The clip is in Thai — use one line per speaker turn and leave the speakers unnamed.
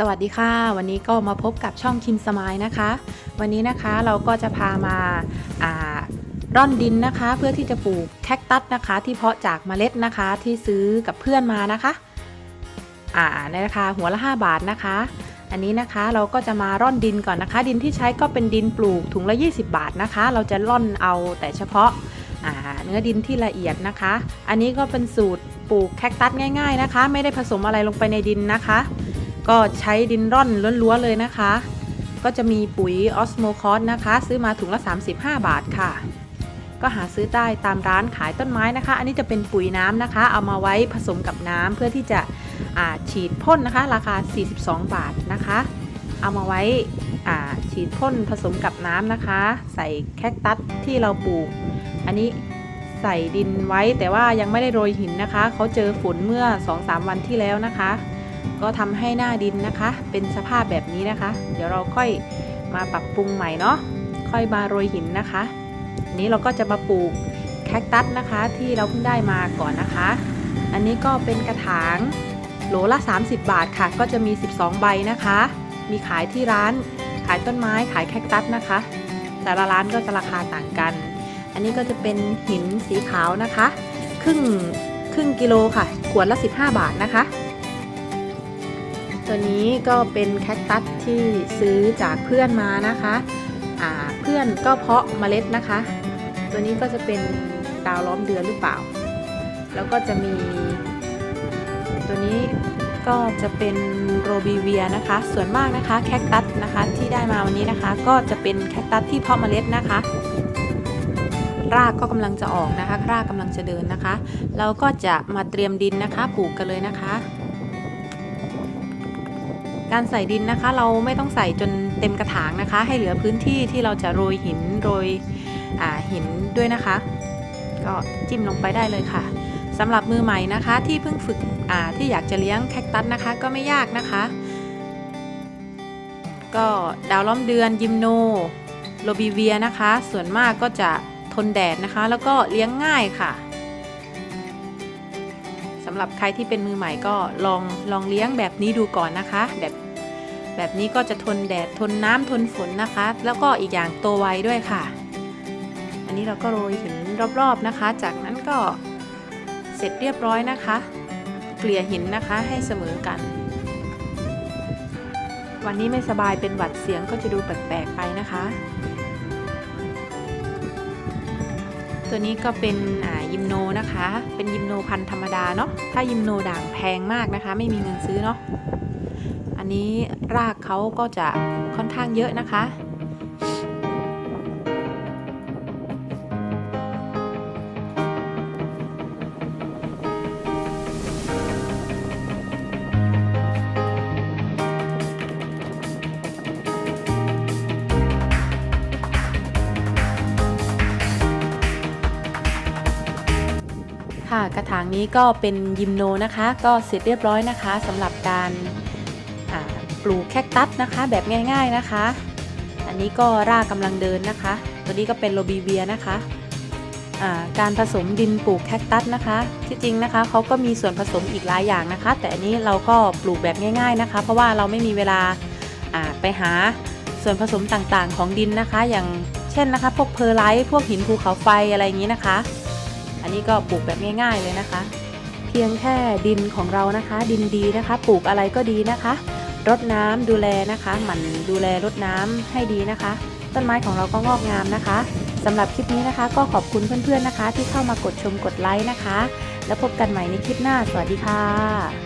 สวัสดีค่ะ วันนี้ก็มาพบกับช่องคิมสมายนะคะ วันนี้นะคะเราก็จะพามาาร่อนดินนะคะ เพื่อที่จะปลูกแคคตัสนะคะ ที่เพาะจากเมล็ดนะคะที่ซื้อกับเพื่อนมานะคะอ่าในราคาหัวละ 5 บาทนะคะ อันนี้นะคะเราก็จะมาร่อนดินก่อนนะคะ ดินที่ใช้ก็เป็นดินปลูกถุงละ 20 บาทนะคะ เราจะร่อนเอาแต่เฉพาะาเนื้อดินที่ละเอียดนะคะ อันนี้ก็เป็นสูตรปลูกแคคตัสง่าย ๆนะคะ ไม่ได้ผสมอะไรลงไปในดินนะคะ ก็ใช้ดินร่อนล้วนๆเลยนะคะ ก็จะมีปุ๋ยออสโมคอสนะคะ ซื้อมาถุงละ 35 บาทค่ะ ก็หาซื้อได้ตามร้านขายต้นไม้นะคะ อันนี้จะเป็นปุ๋ยน้ำนะคะ เอามาไว้ผสมกับน้ำเพื่อที่จะฉีดพ่นนะคะ ราคา 42 บาทนะคะ เอามาไว้ฉีดพ่นผสมกับน้ำนะคะ ใส่แคคตัสที่เราปลูก อันนี้ใส่ดินไว้แต่ว่ายังไม่ได้โรยหินนะคะ เขาเจอฝนเมื่อ 2-3 วันที่แล้วนะคะ ก็ทำให้หน้าดินนะคะ เป็นสภาพแบบนี้นะคะ เดี๋ยวเราค่อยมาปรับปรุงใหม่เนาะค่อยมาโรยหินนะคะอันนี้เราก็จะมาปลูกแคคตัสนะคะที่เราเพิ่งได้มาก่อนนะคะ อันนี้ก็เป็นกระถางโหลละ 30 บาทค่ะ ก็จะมี 12 ใบนะคะ มีขายที่ร้านขายต้นไม้ขายแคคตัสนะคะ แต่ละร้านก็จะราคาต่างกัน อันนี้ก็จะเป็นหินสีขาวนะคะ ครึ่งครึ่งกิโลค่ะ ขวดละ 15 บาทนะคะ ตัวนี้ก็เป็นแคคตัสที่ซื้อจากเพื่อนมานะคะเพื่อนก็เพาะเมล็ดนะคะ ตัวนี้ก็จะเป็นดาวล้อมเดือนหรือเปล่า แล้วก็จะมี ตัวนี้ก็จะเป็นโรบีเวียนะคะ ส่วนมากนะคะแคคตัสนะคะที่ได้มาวันนี้นะคะ ก็จะเป็นแคคตัสที่เพาะเมล็ดนะคะ รากก็กำลังจะออกนะคะ รากกำลังจะเดินนะคะ เราก็จะมาเตรียมดินนะคะปลูกกันเลยนะคะ การใส่ดินนะคะ เราไม่ต้องใส่จนเต็มกระถางนะคะ ให้เหลือพื้นที่ที่เราจะโรยหินโรยหินด้วยนะคะ ก็จิ้มลงไปได้เลยค่ะสำหรับมือใหม่นะคะ ที่เพิ่งฝึกที่อยากจะเลี้ยงแคคตัสนะคะ ก็ไม่ยากนะคะ ก็ดาวล้อมเดือนยิมโนโรบิเวียนะคะ ส่วนมากก็จะทนแดดนะคะ แล้วก็เลี้ยงง่ายค่ะำหรับใครที่เป็นมือใหม่ก็ลองลองเลี้ยงแบบนี้ดูก่อนนะคะ แบบแบบนี้ก็จะทนแดดทนน้ำทนฝนนะคะ แล้วก็อีกอย่างโตไวด้วยค่ะ อันนี้เราก็โรยหินรอบๆนะคะ จากนั้นก็เสร็จเรียบร้อยนะคะ เกลี่ยหินนะคะให้เสมอกัน วันนี้ไม่สบายเป็นหวัดเสียงก็จะดูแปลกๆไปนะคะ ตัวนี้ก็เป็นอ่ายิ มโนนะคะ เป็นยิมโนพันธุ์ธรรมดาเนาะ ถ้ายิมโนด่างแพงมากนะคะ ไม่มีเงินซื้อเนาะ อันนี้รากเขาก็จะค่อนข้างเยอะนะคะ ค่ะกระถางนี้ก็เป็นยิมโนนะคะ ก็เสร็จเรียบร้อยนะคะสำหรับการปลูกแคคตัสนะคะ แบบง่ายๆนะคะ อันนี้ก็รากกำลังเดินนะคะ ตัวนี้ก็เป็นโรบีเวียนะคะการผสมดินปลูกแคคตัสนะคะ ที่จริงนะคะเขาก็มีส่วนผสมอีกหลายอย่างนะคะ แต่อันนี้เราก็ปลูกแบบง่าย ๆนะคะ เพราะว่าเราไม่มีเวลาไปหาส่วนผสมต่างๆของดินนะคะ อย่างเช่นนะคะ พวกเพอร์ไลท์พวกหินภูเขาไฟอะไรอย่างนี้นะคะ อันนี้ก็ปลูกแบบง่ายๆเลยนะคะ เพียงแค่ดินของเรานะคะ ดินดีนะคะ ปลูกอะไรก็ดีนะคะ รดน้ำดูแลนะคะ หมั่นดูแลรดน้ำให้ดีนะคะ ต้นไม้ของเราก็งอกงามนะคะสำหรับคลิปนี้นะคะ ก็ขอบคุณเพื่อนๆนะคะ ที่เข้ามากดชมกดไลค์นะคะ แล้วพบกันใหม่ในคลิปหน้า สวัสดีค่ะ